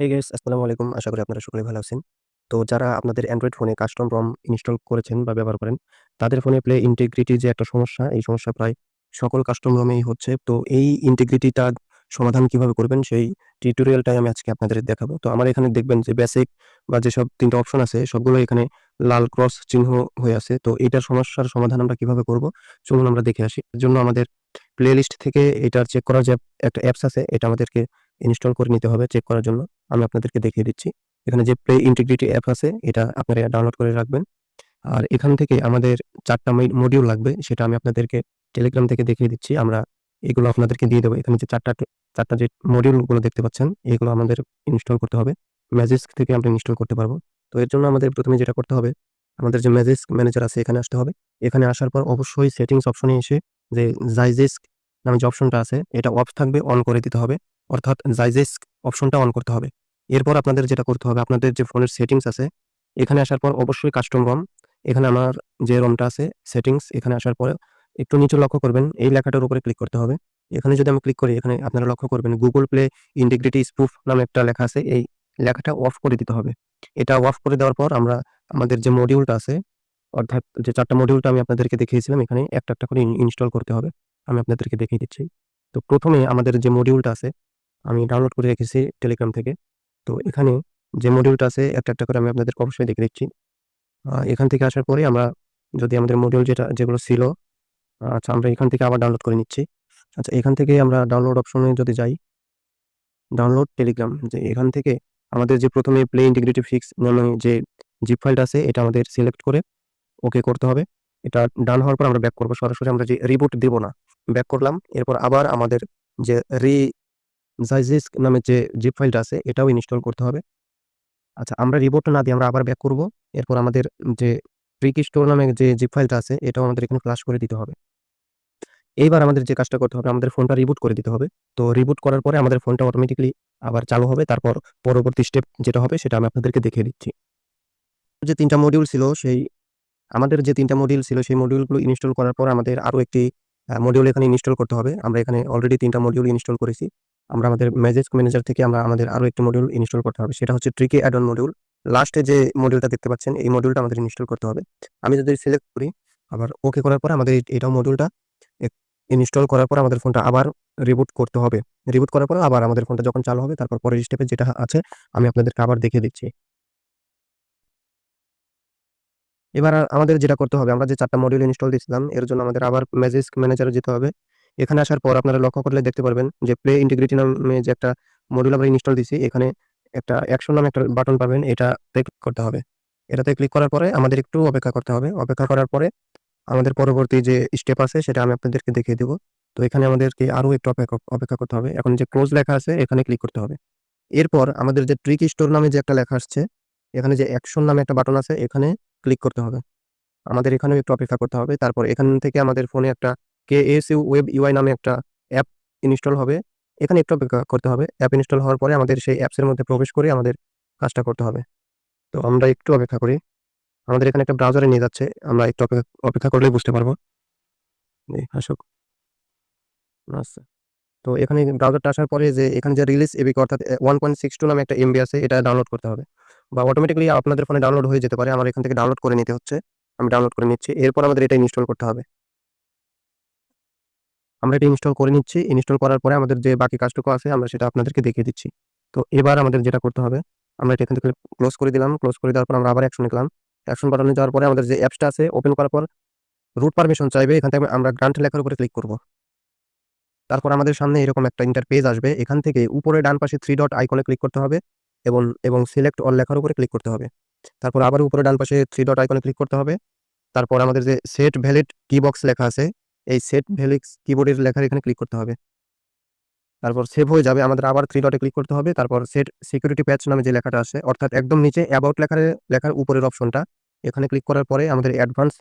Hey guys আসসালামু আলাইকুম। আশা করি আপনারা সকলে ভালো আছেন। তো যারা আপনাদের অ্যান্ড্রয়েড ফোনে কাস্টম রম ইনস্টল করেছেন বা ব্যবহার করেন, তাদের ফোনে প্লে ইন্টিগ্রিটি যে একটা সমস্যা, এই সমস্যা প্রায় সকল কাস্টম রমেই হচ্ছে। তো এই ইন্টিগ্রিটিটা সমাধান কীভাবে করবেন, সেই টিউটোরিয়ালটাই আমি আজকে আপনাদের দেখাবো। তো আমার এখানে দেখবেন যে বেসিক বা যেসব তিনটা অপশন আছে সবগুলো এখানে লাল ক্রস চিহ্ন হয়ে আছে। তো এটার সমস্যার সমাধান আমরা কীভাবে করব, চলুন আমরা দেখে আসি। এর জন্য আমাদের প্লে লিস্ট থেকে এটার চেক করার যে একটা অ্যাপস আছে, এটা আমাদেরকে ইনস্টল করে নিতে হবে চেক করার জন্য। আমি আপনাদেরকে দেখিয়ে দিচ্ছি। এখানে যে প্লে ইন্টিগ্রিটি অ্যাপ আছে, এটা আপনারা ডাউনলোড করে রাখবেন। আর এখান থেকে আমাদের চারটা মডিউল লাগবে, সেটা আমি আপনাদেরকে টেলিগ্রাম থেকে দেখিয়ে দিচ্ছি। আমরা এগুলো আপনাদেরকে দিয়ে দেবো। এখানে যে চারটা চারটা যে মডিউলগুলো দেখতে পাচ্ছেন, এগুলো আমাদের ইনস্টল করতে হবে। ম্যাজিস্ক থেকে আমরা ইনস্টল করতে পারব। তো এর জন্য আমাদের প্রথমে যেটা করতে হবে, আমাদের যে ম্যাজিস্ক ম্যানেজার আছে, এখানে আসতে হবে। এখানে আসার পর অবশ্যই সেটিংস অপশনে এসে যে জাইজেস্ক নামে যে অপশনটা আছে, এটা অফ থাকবে অন করে দিতে হবে। অর্থাৎ জাইজেস্ক অপশনটা অন করতে হবে। এরপর আপনাদের যেটা করতে হবে, আপনাদের যে ফোনের সেটিংস আছে, এখানে আসার পর অবশ্যই কাস্টম রম এখানে আমার যে রমটা আছে সেটিংস এখানে আসার পরে একটু নিচে লক্ষ্য করবেন, এই লেখাটার উপরে ক্লিক করতে হবে। এখানে যদি আমি ক্লিক করি, এখানে আপনারা লক্ষ্য করবেন গুগল প্লে ইন্টিগ্রিটি স্প্রুফ নামে একটা লেখা আছে, এই লেখাটা অফ করে দিতে হবে। এটা অফ করে দেওয়ার পর আমরা, আমাদের যে মডিউলটা আছে, অর্থাৎ যে চারটা মডিউলটা আমি আপনাদেরকে দেখিয়েছিলাম, এখানে একটা একটা করে ইনস্টল করতে হবে। আমি আপনাদেরকে দেখিয়ে দিচ্ছি। তো প্রথমে আমাদের যে মডিউলটা আছে আমি ডাউনলোড করে রেখেছি টেলিগ্রাম থেকে। তো এখানে যে মডিউলটা আছে, একটা একটা করে আমি আপনাদেরকে অবশ্যই দেখে দিচ্ছি। এখান থেকে আসার পরে আমরা যদি আমাদের মডিউল যেটা, যেগুলো ছিল আচ্ছা আমরা এখান থেকে আবার ডাউনলোড করে নিচ্ছি। আচ্ছা এখান থেকে আমরা ডাউনলোড অপশনে যদি যাই ডাউনলোড টেলিগ্রাম যে এখান থেকে আমাদের যে প্রথমে প্লে ইন্টিগ্রিটি ফিক্স নামে যে জিপ ফাইলটা আছে, এটা আমাদের সিলেক্ট করে ওকে করতে হবে। এটা ডান হওয়ার পর আমরা ব্যাক করব। সরাসরি আমরা যে রিবুট দেব না ব্যাক করলাম। এরপর আবার আমাদের যে রি জাইজিস্ক নামে যে জিপ ফাইলটা আছে, এটাও ইনস্টল করতে হবে। আচ্ছা আমরা রিবোট না দিয়ে আমরা আবার ব্যাক করব। এরপর আমাদের যে ট্রিক স্টোর নামে যে জিপ ফাইলটা আছে, এটাও আমাদের এখানে ফ্লাশ করে দিতে হবে। এইবার আমাদের যে কাজটা করতে হবে, আমাদের ফোনটা রিবুট করে দিতে হবে। তো রিবুট করার পরে আমাদের ফোনটা অটোমেটিকলি আবার চালু হবে। তারপর পরবর্তী স্টেপ যেটা হবে, সেটা আমি আপনাদেরকে দেখিয়ে দিচ্ছি। যে তিনটা মডিউল ছিল, সেই আমাদের যে তিনটা মডিউল ছিল, সেই মডিউলগুলো ইনস্টল করার পর আমাদের আরও একটি মডিউল এখানে ইনস্টল করতে হবে। আমরা এখানে অলরেডি তিনটা মডিউল ইনস্টল করেছি। আমরা আমাদের ম্যাজিক ম্যানেজার থেকে আমরা আমাদের আরও একটি মডিউল ইনস্টল করতে হবে। সেটা হচ্ছে ট্রিকে অ্যাড অন মডিউল লাস্টে যে মডিউলটা দেখতে পাচ্ছেন, এই মডিউলটা আমাদের ইনস্টল করতে হবে। আমি যদি সিলেক্ট করি, আবার ওকে করার পর আমাদের এটাও মডিউলটা ইনস্টল করার পর আমাদের ফোনটা আবার রিবুট করতে হবে। রিবুট করার পর আবার আমাদের ফোনটা যখন চালু হবে, তারপর পরের স্টেপে যেটা আছে, আমি আপনাদেরকে আবার দেখিয়ে দিচ্ছি। এবার আমাদের যেটা করতে হবে, আমরা যে চারটা মডিউল ইনস্টল দিয়েছিলাম, এর জন্য আমাদের আবার ম্যাজিস্ক ম্যানেজারে যেতে হবে। এখানে আসার পর আপনারা লক্ষ্য করলে দেখতে পারবেন যে প্লে ইন্টিগ্রিটি নামে যে একটা মডিউল আমরা ইনস্টল দিছি এখানে একটা অ্যাকশন নামে একটা বাটন পাবেন এটাতে ক্লিক করতে হবে। এটাতে ক্লিক করার পরে আমাদের একটু অপেক্ষা করতে হবে। অপেক্ষা করার পরে আমাদের পরবর্তী যে স্টেপ আছে, সেটা আমি আপনাদেরকে দেখিয়ে দেবো। তো এখানে আমাদেরকে আরও একটু অপেক্ষা অপেক্ষা করতে হবে। এখন যে ক্লোজ লেখা আছে, এখানে ক্লিক করতে হবে। এরপর আমাদের যে ট্রিক স্টোর নামে যে একটা লেখা আসছে, এখানে যে অ্যাকশন নামে একটা বাটন আছে, এখানে ক্লিক করতে হবে। আমাদের এখানেও একটু অপেক্ষা করতে হবে। তারপর এখান থেকে আমাদের ফোনে একটা K S U web UI নামে একটা অ্যাপ ইনস্টল হবে। এখানে একটু অপেক্ষা করতে হবে। অ্যাপ ইনস্টল হওয়ার পরে আমাদের সেই অ্যাপসের মধ্যে প্রবেশ করে আমাদের কাজটা করতে হবে। তো আমরা একটু অপেক্ষা করি। আমাদের এখানে একটা ব্রাউজারে নিয়ে যাচ্ছে। আমরা একটু অপেক্ষা করলেই বুঝতে পারব। আসুক। আচ্ছা। তো এখানে ব্রাউজারটা আসার পরে যে এখানে যে রিলিজ এবিক অর্থাৎ ওয়ান পয়েন্ট সিক্স টু নামে একটা এমবি আছে, এটা ডাউনলোড করতে হবে। বা অটোমেটিকলি আপনাদের ফোনে ডাউনলোড হয়ে যেতে পারে। আমার এখান থেকে ডাউনলোড করে নিতে হচ্ছে। আমি ডাউনলোড করে নিচ্ছি। এরপর আমাদের এটা ইনস্টল করতে হবে। আমরা এটা ইনস্টল করে নিচ্ছি। ইনস্টল করার পরে আমাদের যে বাকি কাজটুকু আছে, আমরা সেটা আপনাদেরকে দেখিয়ে দিচ্ছি। তো এবার আমাদের যেটা করতে হবে, আমরা এটা এখান থেকে ক্লোজ করে দিলাম। ক্লোজ করে দেওয়ার পর আমরা আবার অ্যাকশন নিলাম। অ্যাকশন বাটনে যাওয়ার পরে আমাদের যে অ্যাপসটা আছে ওপেন করার পর রুট পারমিশন চাইবে, এখান থেকে আমরা গ্রান্ট লেখার উপরে ক্লিক করব। তারপর আমাদের সামনে এরকম একটা ইন্টার পেজ আসবে। এখান থেকে উপরে ডান পাশে থ্রি ডট আইকনে ক্লিক করতে হবে এবং এবং সিলেক্ট অল লেখার উপরে ক্লিক করতে হবে। তারপর আবার উপরে ডান পাশে থ্রি ডট আইকনে ক্লিক করতে হবে। তারপর আমাদের যে সেট ভ্যালিড কি বক্স লেখা আছে এই সেট ভ্যালিক্স কিবোর্ডের লেখার এখানে ক্লিক করতে হবে। তারপর সেভ হয়ে যাবে, আমাদের আবার থ্রি ডটে ক্লিক করতে হবে। তারপর সেট সিকিউরিটি প্যাচ নামে যে লেখাটা আছে, অর্থাৎ একদম নিচে অ্যাবাউট লেখার লেখার উপরের অপশনটা এখানে ক্লিক করার পরে আমাদের অ্যাডভান্স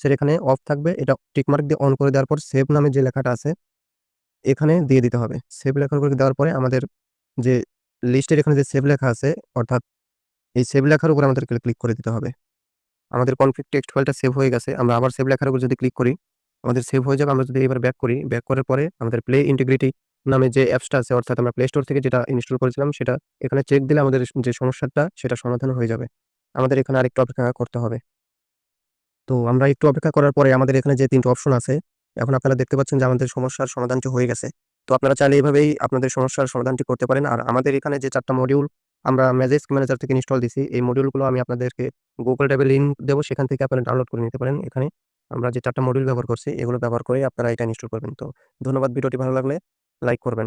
সেট এখানে অফ থাকবে। এটা টিকমার্ক দিয়ে অন করে দেওয়ার পর সেভ নামে যে লেখাটা আছে, এখানে দিয়ে দিতে হবে। সেভ লেখার করে দেওয়ার পরে আমাদের যে লিস্টের এখানে যে সেভ লেখা আছে, অর্থাৎ এই সেভ লেখার উপর আমাদেরকে ক্লিক করে দিতে হবে। আমাদের কনফ্লিক্ট টেক্সট ফাইলটা সেভ হয়ে গেছে, আমরা আবার সেভ লেখার উপর যদি ক্লিক করি আমাদের সেভ হয়ে যাবে আমরা যদি এবার ব্যাক করি ব্যাক করার পরে আমাদের প্লে ইন্টিগ্রিটি নামে যে অ্যাপসটা আছে অর্থাৎ আমরা প্লে স্টোর থেকে যেটা ইনস্টল করেছিলাম সেটা এখানে চেক দিলে আমাদের যে সমস্যাটা সেটা সমাধান হয়ে যাবে। আমাদের এখানে আরেকটু অপেক্ষা করতে হবে। তো আমরা একটু অপেক্ষা করার পরে আমাদের এখানে যে ৩ টা অপশন আছে, এখন আপনারা দেখতে পাচ্ছেন যে আমাদের সমস্যার সমাধানটি হয়ে গেছে। তো আপনারা চাইলে এইভাবেই আপনাদের সমস্যার সমাধানটি করতে পারেন। আর আমাদের এখানে যে চারটা মডিউল আমরা ম্যাজিস্ক ম্যানেজার থেকে ইনস্টল দিছি, এই মডিউলগুলো আমি আপনাদেরকে গুগল এ লিংক দেবো সেখান থেকে আপনারা ডাউনলোড করে নিতে পারেন। এখানে আমরা যে ৪ টা মডিউল ব্যবহার করছি, এগুলো ব্যবহার করেই আপনারা এটা ইনস্টল করবেন। তো ধন্যবাদ, ভিডিওটি ভালো লাগলে লাইক করবেন।